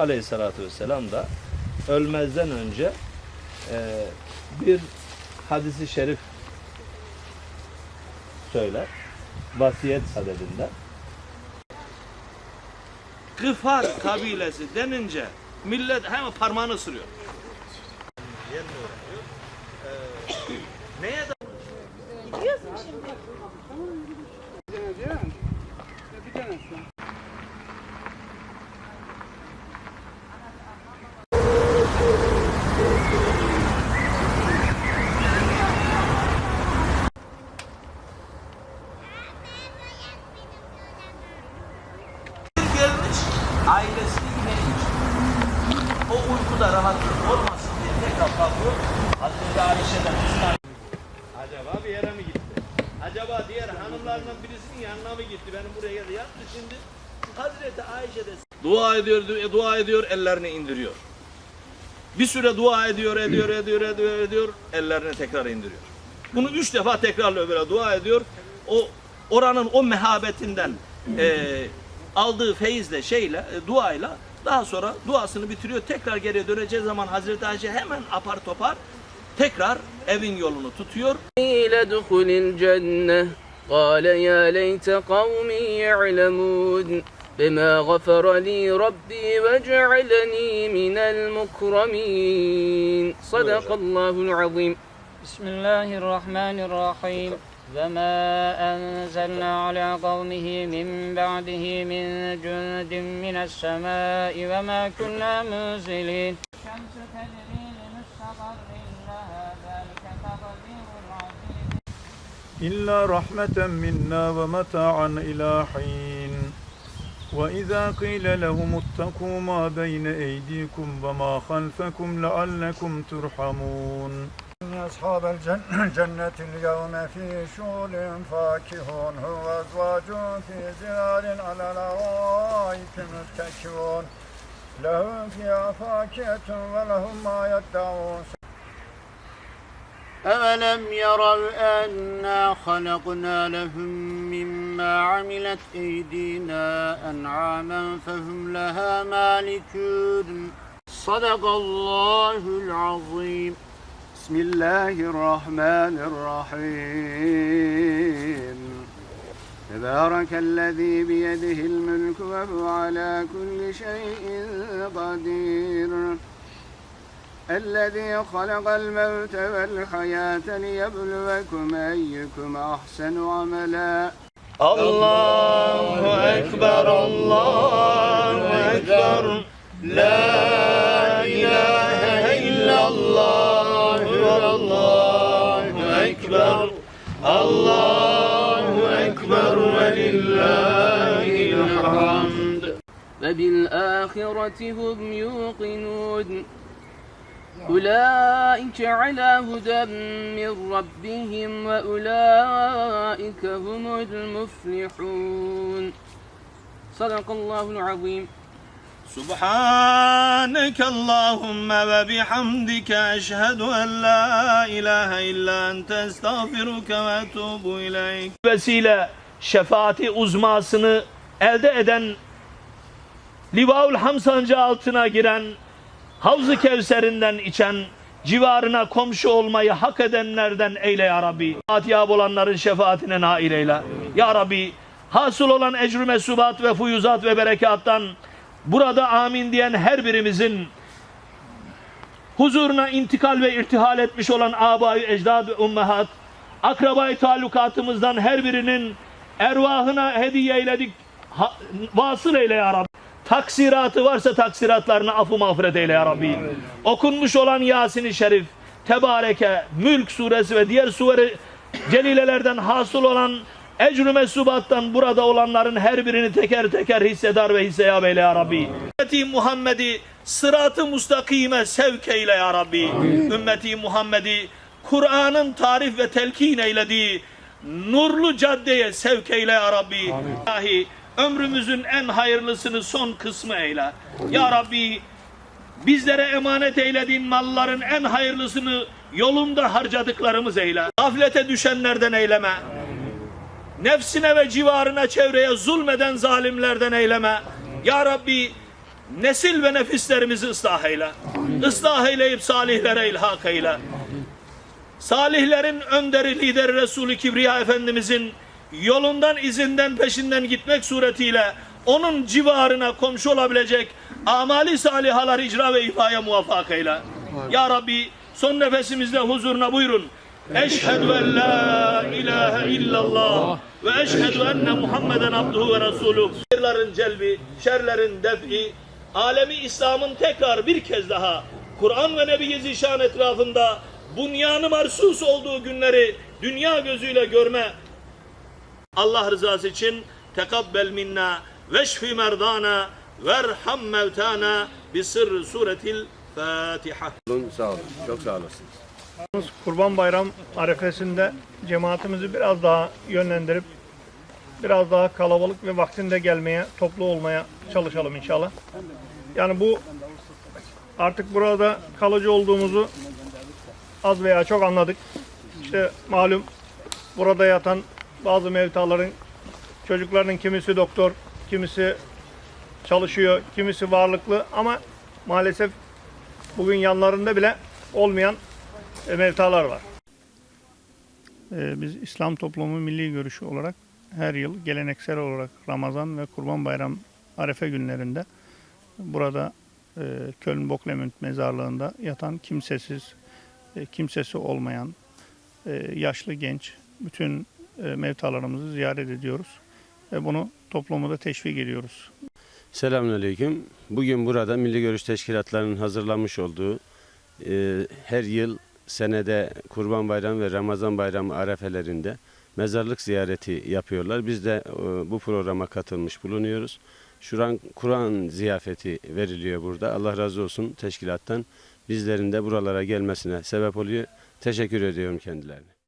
aleyhissalatü vesselam da ölmezden önce e, bir hadisi şerif söyler. Vasiyet sadedinde. Gıfar kabilesi denince millet hemen parmağını ısırıyor. Yerini öğreniyor. Ee, neye da gelmiş Hazreti Ayşe'den. Acaba bir yere mi gitti? Acaba diğer hanımlardan birisinin yanına mı gitti? Benim buraya geldi yattı şimdi. Hazreti Ayşe de dua ediyor, du- dua ediyor, ellerini indiriyor. Bir süre dua ediyor, ediyor, ediyor, ediyor, ediyor, ellerini tekrar indiriyor. Bunu üç defa tekrarlıyor böyle dua ediyor. O oranın o mehabetinden eee, aldığı feyizle şeyle, e, duayla daha sonra duasını bitiriyor. Tekrar geriye döneceği zaman Hazreti Ayşe hemen apar topar tekrar evin yolunu tutuyor. قيل ادخل الجنة قال يا ليت قومي يعلمون بما غفر لي ربي وجعلني من المكرمين صدق الله العظيم بسم الله الرحمن الرحيم وما أنزلنا على قومه من بعده من جند من السماء وما كنا منزلين الشمس تجري إلا رحمة منا ومتاعا إلى حين. وإذا قيل لهم اتقوا ما بين أيديكم وما خلفكم لعلكم ترحمون. أصحاب الجنة اليوم في شغل فاكهون هو أزواج في زرار على الأرائك متكئون. لهم فيها فاكهة ولهم ما يدعون أولم يروا أنا خلقنا لهم مما عملت أيدينا أنعاما فهم لها مالكون صدق الله العظيم بسم الله الرحمن الرحيم تبارك الذي بيده الملك وهو على كل شيء قدير الذي خلق الموت والحياة ليبلوكم أيكم أحسن عملا Allahu Ekber, Allahu Ekber. La وبالآخرة هم يوقنون. أولئك على هدى من ربهم وأولئك هم المفلحون. صدق الله العظيم. سبحانك اللهم وبحمدك أشهد أن لا إله إلا أنت أستغفرك وأتوب إليك. Vesile şefaati uzmasını elde eden Livaul Ham sancağı altına giren Havz-ı Kevser'inden içen civarına komşu olmayı hak edenlerden eyle ya Rabbi. Fatihab olanların şefaatine nail eyle. Ya Rabbi hasıl olan ecrü mesubat ve fuyuzat ve berekattan burada amin diyen her birimizin huzuruna intikal ve irtihal etmiş olan abayı ecdad ve ummehat akrabayı talukatımızdan her birinin ervahına hediye eyledik vasıl eyle ya Rabbi. Taksiratı varsa taksiratlarını affı mağfiret eyle ya Rabbi. Okunmuş olan Yasin-i Şerif, Tebareke, Mülk suresi ve diğer sure celilelerden hasıl olan ecrü mesubattan burada olanların her birini teker teker hissedar ve hisseyab eyle ya Rabbi. Ümmeti Muhammed'i sıratı mustakime sevk eyle ya Rabbi. Ümmeti Muhammed'i Kur'an'ın tarif ve telkin eylediği nurlu caddeye sevk eyle ya Rabbi. İlahi ömrümüzün en hayırlısını son kısmı eyle. Ya Rabbi bizlere emanet eylediğin malların en hayırlısını yolunda harcadıklarımız eyle. Gaflete düşenlerden eyleme. Nefsine ve civarına çevreye zulmeden zalimlerden eyleme. Ya Rabbi Nesil ve nefislerimizi ıslah eyle. Islah eyleyip salihlere ilhak eyle. Salihlerin önderi lideri Resulü Kibriya Efendimizin yolundan izinden peşinden gitmek suretiyle onun civarına komşu olabilecek amali salihalar icra ve ifaya muvaffak eyle. Ya Rabbi son nefesimizde huzuruna buyurun. Eşhedü en la ilahe illallah ve eşhedü enne Muhammeden abduhu ve resuluh. Hayırların celbi, şerlerin defi, alemi İslam'ın tekrar bir kez daha Kur'an ve Nebi Zişan etrafında bunyanı marsus olduğu günleri dünya gözüyle görme Allah rızası için tekabbel minna veşfi merdana verham mevtana bi sırrı suretil Fatiha. Sağ olun. Çok sağ olasınız. Kurban Bayram arefesinde cemaatimizi biraz daha yönlendirip biraz daha kalabalık ve vaktinde gelmeye, toplu olmaya çalışalım inşallah. Yani bu artık burada kalıcı olduğumuzu az veya çok anladık. İşte malum burada yatan bazı mevtaların çocuklarının kimisi doktor, kimisi çalışıyor, kimisi varlıklı ama maalesef bugün yanlarında bile olmayan e, mevtalar var. E, Biz İslam toplumu milli görüşü olarak her yıl geleneksel olarak Ramazan ve Kurban Bayram Arefe günlerinde burada e, Köln Boklemünd mezarlığında yatan kimsesiz, kimsesi olmayan yaşlı genç bütün mevtalarımızı ziyaret ediyoruz ve bunu toplumu da teşvik ediyoruz. Selamünaleyküm. Bugün burada Milli Görüş Teşkilatlarının hazırlamış olduğu e, her yıl senede Kurban Bayramı ve Ramazan Bayramı arefelerinde mezarlık ziyareti yapıyorlar. Biz de e, bu programa katılmış bulunuyoruz. Şu an Kur'an ziyafeti veriliyor burada. Allah razı olsun teşkilattan bizlerin de buralara gelmesine sebep oluyor. Teşekkür ediyorum kendilerine.